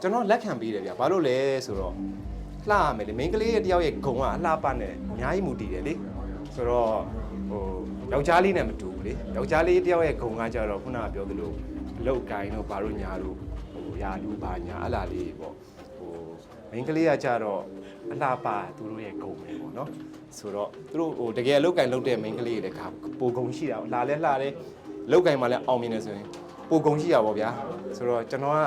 ကျွန်တော်လက်ခံပေးတယ်ဗျဘာလို့လဲဆိုတော့လှရမယ်လေမိန်းကလေးရဲ့တယောက်ရဲ့ဂုံကအလှပနဲ့အများကြီးမူတည်တယ်လေဆိုတော့ဟိုယောက်ျားလေးနဲ့မတူဘူးလေယောက်ျားလေးတယောက်ရဲ့ဂုံကကြတော့ခုနကပြောသလိုလောက်ကိုင်းတို့ဘာလို့ညာတို့ဟိုယာလူဘာညာအလားလေးပေါ့ဟိုမိန်းကလေးကကြတော့အလှပသူတို့ရဲ့ဂုံပဲပေါ့နော်ဆိုတော့သူတို့ဟိုတကယ်လောက်ကင်လောက်တဲ့မိန်းကလေးတွေကပိုဂုံရှိတာလှလဲလှတယ်လောက်ကင်မှလည်းအောင်မြင်နေဆိုရင်ပိုဂုံရှိတာပေါ့ဗျာဆိုတော့ကျွန်တော်က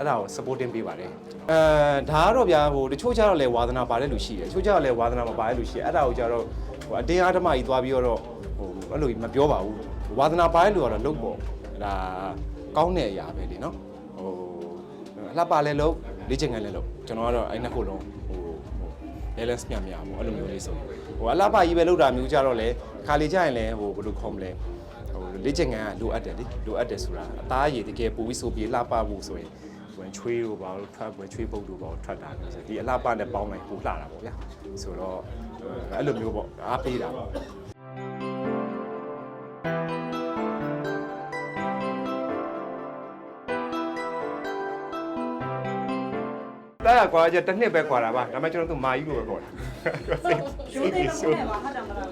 အဲ့ဒါကို supporting ပေးပါတယ်အဲဒါကတော့ဗျာဟိုတချို့ကျတော့လေဝါသနာပါတဲ့လူရှိတယ်တချို့ကျတော့လေဝါသနာမပါတဲ့လူရှိတယ်အဲ့ဒါကိုကျတော့ဟိုအတင်းအားဓမ္မကြီးသွားပြီးတော့ဟိုအဲ့လိုကြီးမပြောပါဘူးဝါသနာပါတဲ့လူကတော့လုတ်ပေါ့ဒါကောင်းတဲ့အရာပဲလေနော်ဟိုအလှပလဲလို့လေ့ကျင့်ခန်းလဲလို့ကျွန်တော်ကတော့အဲ့နှစ်ခုလုံးဟိုဟို balance မြမြပေါ့အဲ့လိုမျိုးလေးဆိုဟိုအလှပကြီးပဲလုတ်တာမျိုးကြတော့လေခါလေကြရင်လဲဟိုဘယ်လိုခေါ်မလဲဟိုလေ့ကျင့်ခန်းကလိုအပ်တယ်လေလိုအပ်တယ်ဆိုတာအသားရည်တကယ်ပူပြီးဆိုပြီးလှပဖို့ဆိုရင် ဝင်ချွေးတို့ဘာလို့ထွက်ဝင်ချွေးပုတ်တို့ဘာလို့ထွက်တာလဲဆိုဒီအလှပနဲ့ပေါင်းလိုက်ပူလှတာပေါ့ဗျာဆိုတော့အဲ့လိုမျိုးပေါ့အားပေးတာပေါ့တာကွာကြတစ်နှစ်ပဲကွာတာပါဒါပေမဲ့ကျွန်တော်တို့မာကြီးလို့ပဲခေါ်တာရိုးသေးတော့မနဲ့ပါဟုတ်တယ်မလား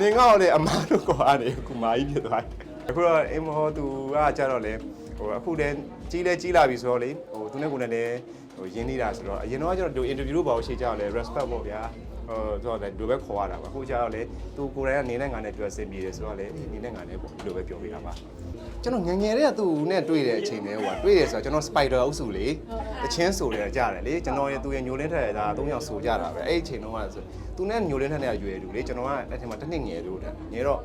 နေငေါ့လေအမားတို့ကွာနေခုမာကြီးဖြစ်သွားတယ်အခုတော့အင်းမဟောသူကကြတော့လေ ဟိုအခုလည်းကြီးလဲကြီးလာပြီဆိုတော့လေဟိုသူနဲ့ကိုယ်နဲ့လည်းဟိုရင်းနေတာဆိုတော့အရင်တော့ကျွန်တော်တို့ interview လို့ပါလို့ရှိကြတော့လေ respect ပေါ့ဗျာဟိုဆိုတော့လေဒီလိုပဲခေါ်ရတာပါအခုကျတော့လေသူကိုယ်တိုင်ကနေနဲ့ငါနဲ့တွေ့ဆင်ပြေတယ်ဆိုတော့လေနေနဲ့ငါနဲ့ပေါ့ဒီလိုပဲပြောပြတာပါကျွန်တော်ငငယ်လေးကသူ့နဲ့တွေ့တဲ့အချိန်လေးဟိုကတွေ့တယ်ဆိုတော့ကျွန်တော် spider အုပ်စုလေတချင်းဆိုတယ်ကြားတယ်လေကျွန်တော်ရဲ့သူရဲ့ညိုလင်းထက်ဒါ၃ယောက်ဆိုကြတာပဲအဲ့ဒီအချိန်တုန်းကဆိုသူနဲ့ညိုလင်းထက်နဲ့ရွယ်တူလေကျွန်တော်ကအဲ့ထင်မှာတစ်နှစ်ငယ်လို့တဲ့ငယ်တော့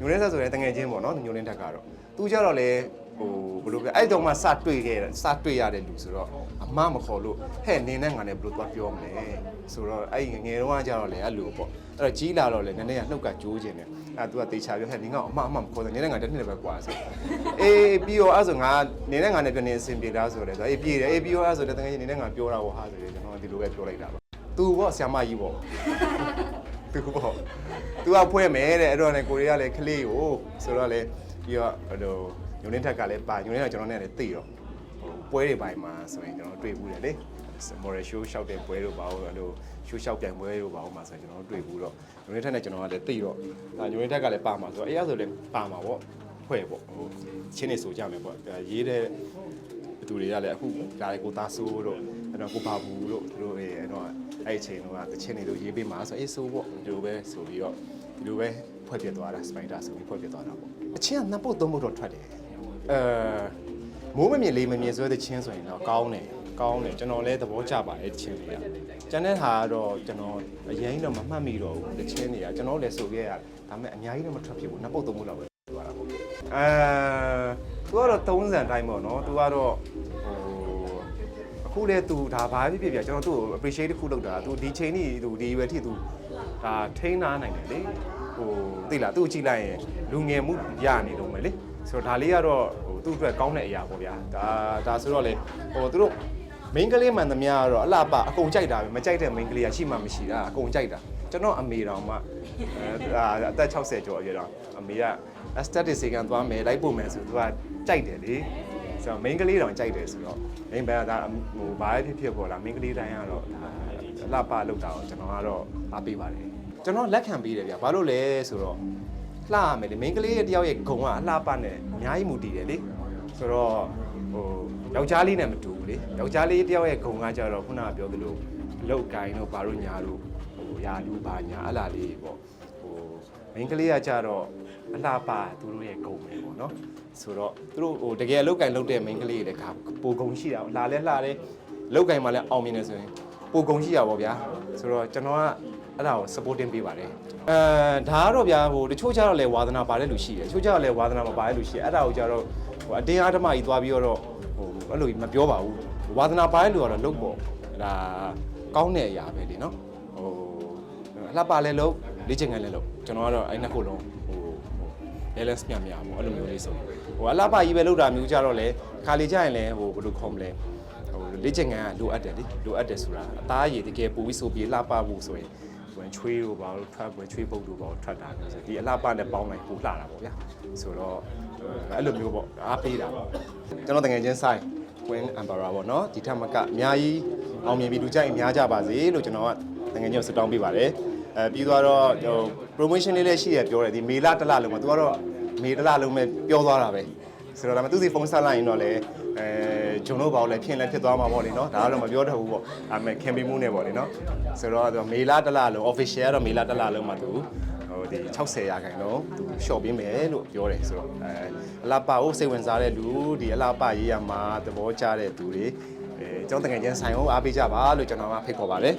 ညိုလင်းဆက်ဆိုရင်တငယ်ချင်းပေါ့နော်ညိုလင်းထက်ကတော့သူကြတော့လေ ဟိုဘယ်လိုပြောအဲ့တုန်းမှစတွေ့ခဲ့စတွေ့ရတဲ့လူဆိုတော့အမမခေါ်လို့ဟဲ့နင်းနဲ့ငါနဲ့ဘယ်လိုသွားပြောမလဲဆိုတော့အဲ့ငငယ်တုန်းကကြတော့လေအဲ့လိုပေါ့အဲ့တော့ကြီးလာတော့လေနည်းနည်းကနှုတ်ကကြိုးခြင်းတယ်အဲ့သူကတေချာပြောဟဲ့နင်းကအမအမမခေါ်တယ်နင်းနဲ့ငါတစ်နှစ်ပဲကွာဆိုအေးပြီးတော့အဲ့ဆိုငါနင်းနဲ့ငါနဲ့ပြန်နေအဆင်ပြေလားဆိုတော့လေအေးပြေတယ်အေးပြီးတော့အဲ့ဆိုတဲ့တငယ်ချင်းနင်းနဲ့ငါပြောတာဟောဟာဆိုရင်ကျွန်တော်ဒီလိုပဲပြောလိုက်တာပါသူပေါ့ဆ iam မကြီးပေါ့သူပေါ့သူကဖွဲ့မယ်တဲ့အဲ့တော့ねကိုရီးယားလည်းခလေးကိုဆိုတော့လေပြီးတော့ဟို ညိုလင်းထက်ကလည်းပါညိုလင်းကကျွန်တော်နဲ့လည်းသိတော့ဟိုပွဲတွေပိုင်းမှာဆိုရင်ကျွန်တော်တွေ့ဘူးတယ်လေ moral show ရှောက်တဲ့ပွဲတို့ပါဘူးအဲ့လို show ရှောက်ပြိုင်ပွဲတို့ပါဘူးမှာဆိုရင်ကျွန်တော်တို့တွေ့ဘူးတော့ညိုလင်းထက်နဲ့ကျွန်တော်ကလည်းသိတော့ဒါညိုလင်းထက်ကလည်းပါမှာဆိုတော့အဲ့ရဆိုလည်းပါမှာပေါ့ဖွဲ့ပေါ့ဟိုချင်းနေဆိုကြမယ်ပေါ့ရေးတဲ့ဘသူတွေကလည်းအခုဒါလေကိုသားဆိုးတို့အဲ့တော့ကိုပါဘူးတို့သူတို့ရဲ့အဲ့တော့အဲ့အချိန်တော့တချင်းတွေတို့ရေးပေးမှာဆိုအေးဆိုးပေါ့ဒီလိုပဲဆိုပြီးတော့ဒီလိုပဲဖွဲ့ပြသွားတာစပိုင်ဒါဆိုပြီးဖွဲ့ပြသွားတာပေါ့အချင်းကနှစ်ပုတ်သုံးပုတ်တော့ထွက်တယ် အဲမိုးမမြင်လေးမမြင်ဆွဲတဲ့ချင်းဆိုရင်တော့ကောင်းတယ်ကောင်းတယ်ကျွန်တော်လည်းသဘောကျပါတယ်တချင်းတွေကကျန်တဲ့ဟာကတော့ကျွန်တော်အရင်တော့မမှတ်မိတော့ဘူးတချင်းတွေကကျွန်တော်လည်းဆိုခဲ့ရတယ်ဒါပေမဲ့အများကြီးတော့မထွက်ဖြစ်ဘူးနှစ်ပုတ်သုံးပုတ်လောက်ပဲသွားတာပေါ့အဲသူကတော့သုံးစံတိုင်းပေါ့နော်သူကတော့ဟိုအခုလေသူဒါဘာဖြစ်ဖြစ်ပြကျွန်တော်သူ့ကို appreciate တစ်ခုလုပ်တာသူဒီချိန်นี่သူဒီရွယ်ထိသူဒါထိန်းထားနိုင်တယ်လေဟိုသိလားသူ့ကိုကြည့်လိုက်ရင်လူငယ်မှုရနေတော့မယ်လေ ဆိုတော့ဒါလေးကတော့ဟိုသူ့အတွက်ကောင်းတဲ့အရာပေါ့ဗျာဒါဒါဆိုတော့လေဟိုသူတို့ main ကလေးမှန်သမျှကတော့အလှပအကုန်ကြိုက်တာပဲမကြိုက်တဲ့ main ကလေးကရှိမှမရှိတာအကုန်ကြိုက်တာကျွန်တော်အမေတော်မှအဲဒါအသက်60ကျော်အရွယ်တော့အမေက aesthetic စေကံသွားမယ်လိုက်ပို့မယ်ဆိုသူကကြိုက်တယ်လေဆိုတော့ main ကလေးတောင်ကြိုက်တယ်ဆိုတော့ main ဘက်ကဒါဟိုဘာဖြစ်ဖြစ်ပေါ်လာ main ကလေးတိုင်းကတော့ဒါအလှပလောက်တာတော့ကျွန်တော်ကတော့အားပေးပါတယ်ကျွန်တော်လက်ခံပေးတယ်ဗျဘာလို့လဲဆိုတော့ လှရမယ်လေ main ကလေးရဲ့တယောက်ရဲ့ဂုံကအလှပနဲ့အများကြီးမူတည်တယ်လေဆိုတော့ဟိုယောက်ျားလေးနဲ့မတူဘူးလေယောက်ျားလေးတယောက်ရဲ့ဂုံကကြတော့ခုနကပြောသလိုလောက်ကိုင်းတို့ဘာလို့ညာတို့ဟိုယာလူဘာညာအလားလေးပေါ့ဟို main ကလေးကကြတော့အလှပသူတို့ရဲ့ဂုံပဲပေါ့နော်ဆိုတော့သူတို့ဟိုတကယ်လောက်ကင်လောက်တဲ့ main ကလေးတွေလည်းခါပိုကုံရှိတာလာလဲလှတယ်လောက်ကင်မှလည်းအောင်မြင်နေဆိုရင်ပိုကုံရှိတာပေါ့ဗျာဆိုတော့ကျွန်တော်က အဲ့ဒါကို supporting ပေးပါတယ်အဲဒါကတော့ဗျာဟိုတချို့ကျတော့လေဝါသနာပါတဲ့လူရှိတယ်တချို့ကျတော့လေဝါသနာမပါတဲ့လူရှိတယ်အဲ့ဒါကိုကျတော့ဟိုအတင်းအားဓမ္မကြီးသွားပြီးတော့ဟိုအဲ့လိုကြီးမပြောပါဘူးဝါသနာပါတဲ့လူကတော့လုတ်ပေါ့ဒါကောင်းတဲ့အရာပဲလေနော်ဟိုအလှပလဲလို့လေ့ကျင့်ခန်းလဲလို့ကျွန်တော်ကတော့အဲ့နှစ်ခုလုံးဟိုဟို balance မြမြပေါ့အဲ့လိုမျိုးလေးဆိုဟိုအလားပါကြီးပဲလောက်တာမျိုးကြတော့လေခါလေကြရင်လည်းဟိုဘယ်လိုခေါ်မလဲဟိုလေ့ကျင့်ခန်းကလိုအပ်တယ်လေလိုအပ်တယ်ဆိုတာအသားရည်တကယ်ပူပြီးဆိုပြီးလှပဖို့ဆိုရင် ဝင်ချွေးတို့ဘာလို့ထွက်ဝင်ချွေးပုတ်တို့ဘာလို့ထွက်တာလဲဆိုဒီအလားပနဲ့ပေါင်းလိုက်ပူလှတာပေါ့ဗျာဆိုတော့အဲ့လိုမျိုးပေါ့အားပေးတာပေါ့ကျွန်တော်တကယ်ချင်းဆိုင် Queen Emperor ပေါ့နော်ဒီထက်မကအများကြီးအောင်မြင်ပြီးလူကြိုက်အများကြပါစေလို့ကျွန်တော်ကတကယ်ကြီးဆုတောင်းပေးပါတယ်အဲပြီးသွားတော့ဟို promotion လေးလည်းရှိရပြောတယ်ဒီမေလတစ်လလုံးမှာသူကတော့မေတစ်လလုံးပဲပြောသွားတာပဲ ဆိုတော့ဒါမှသူစီဖုန်းဆက်လိုက်ရင်တော့လေအဲဂျုံတို့ဘာလို့လဲဖြစ်လဲဖြစ်သွားမှာပေါ့လေနော်ဒါကတော့မပြောတတ်ဘူးပေါ့အဲမဲ့ campaign မှုနဲ့ပေါ့လေနော်ဆိုတော့သူမေလတစ်လလုံး official ကတော့မေလတစ်လလုံးမှာသူဟိုဒီ60ရာခိုင်နှုန်းသူ short ပေးမယ်လို့ပြောတယ်ဆိုတော့အဲအလားပါကိုစိတ်ဝင်စားတဲ့လူဒီအလားပါရေးရမှာသဘောကျတဲ့သူတွေအဲကျောင်းတငယ်ချင်းဆိုင်ကိုအားပေးကြပါလို့ကျွန်တော်ကဖိတ်ခေါ်ပါတယ်